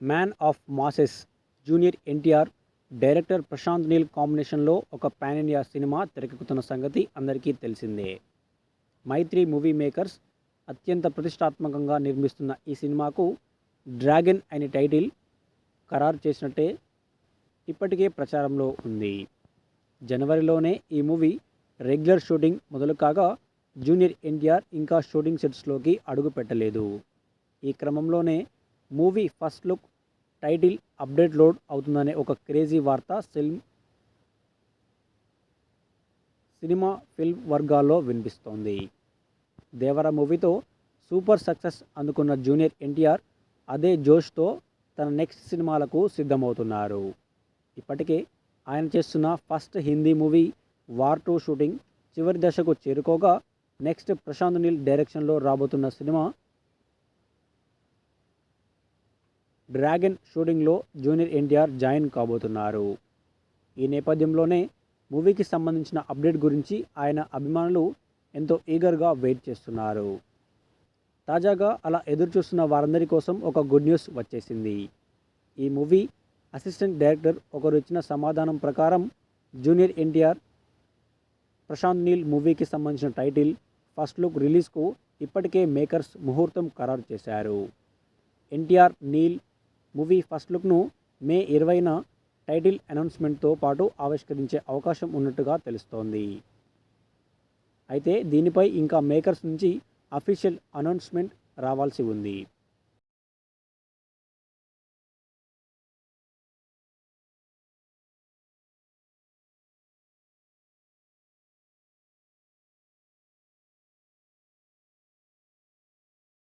Man of masses junior NTR director Prashanth Neel కాంబినేషన్లో ఒక pan India cinema తెరకెక్కుతున్న సంగతి అందరికీ తెలిసిందే. మైత్రి మూవీ మేకర్స్ అత్యంత ప్రతిష్టాత్మకంగా నిర్మిస్తున్న ఈ సినిమాకు డ్రాగన్ అనే టైటిల్ ఖరారు చేసినట్టే ఇప్పటికే ప్రచారంలో ఉంది. జనవరిలోనే ఈ మూవీ రెగ్యులర్ షూటింగ్ మొదలు కాగా జూనియర్ ఎన్టీఆర్ ఇంకా షూటింగ్ సెట్స్లోకి అడుగు పెట్టలేదు. ఈ క్రమంలోనే movie first look title update load అవుతుందనే ఒక క్రేజీ వార్త ఫిల్మ్ సినిమా ఫిల్మ్ వర్గాల్లో వినిపిస్తోంది. దేవర మూవీతో సూపర్ సక్సెస్ అందుకున్న జూనియర్ ఎన్టీఆర్ అదే జోష్తో తన నెక్స్ట్ సినిమాలకు సిద్ధమవుతున్నారు. ఇప్పటికే ఆయన చేస్తున్న first Hindi movie War two shooting చివరి దశకు చేరుకోగా నెక్స్ట్ ప్రశాంత్ నీల్ డైరెక్షన్లో రాబోతున్న సినిమా డ్రాగన్ షూటింగ్లో జూనియర్ ఎన్టీఆర్ జాయిన్ కాబోతున్నారు. ఈ నేపథ్యంలోనే మూవీకి సంబంధించిన అప్డేట్ గురించి ఆయన అభిమానులు ఎంతో ఈగర్గా వెయిట్ చేస్తున్నారు. తాజాగా అలా ఎదురు చూస్తున్న వారందరి కోసం ఒక గుడ్ న్యూస్ వచ్చేసింది. ఈ మూవీ అసిస్టెంట్ డైరెక్టర్ ఒకరు ఇచ్చిన సమాధానం ప్రకారం జూనియర్ ఎన్టీఆర్ ప్రశాంత్ నీల్ మూవీకి సంబంధించిన టైటిల్ ఫస్ట్ లుక్ రిలీజ్కు ఇప్పటికే మేకర్స్ ముహూర్తం ఖరారు చేశారు. ఎన్టీఆర్ నీల్ మూవీ ఫస్ట్ లుక్ను మే ఇరవైన టైటిల్ అనౌన్స్మెంట్తో పాటు ఆవిష్కరించే అవకాశం ఉన్నట్టుగా తెలుస్తోంది. అయితే దీనిపై ఇంకా మేకర్స్ నుంచి అఫీషియల్ అనౌన్స్మెంట్ రావాల్సి ఉంది.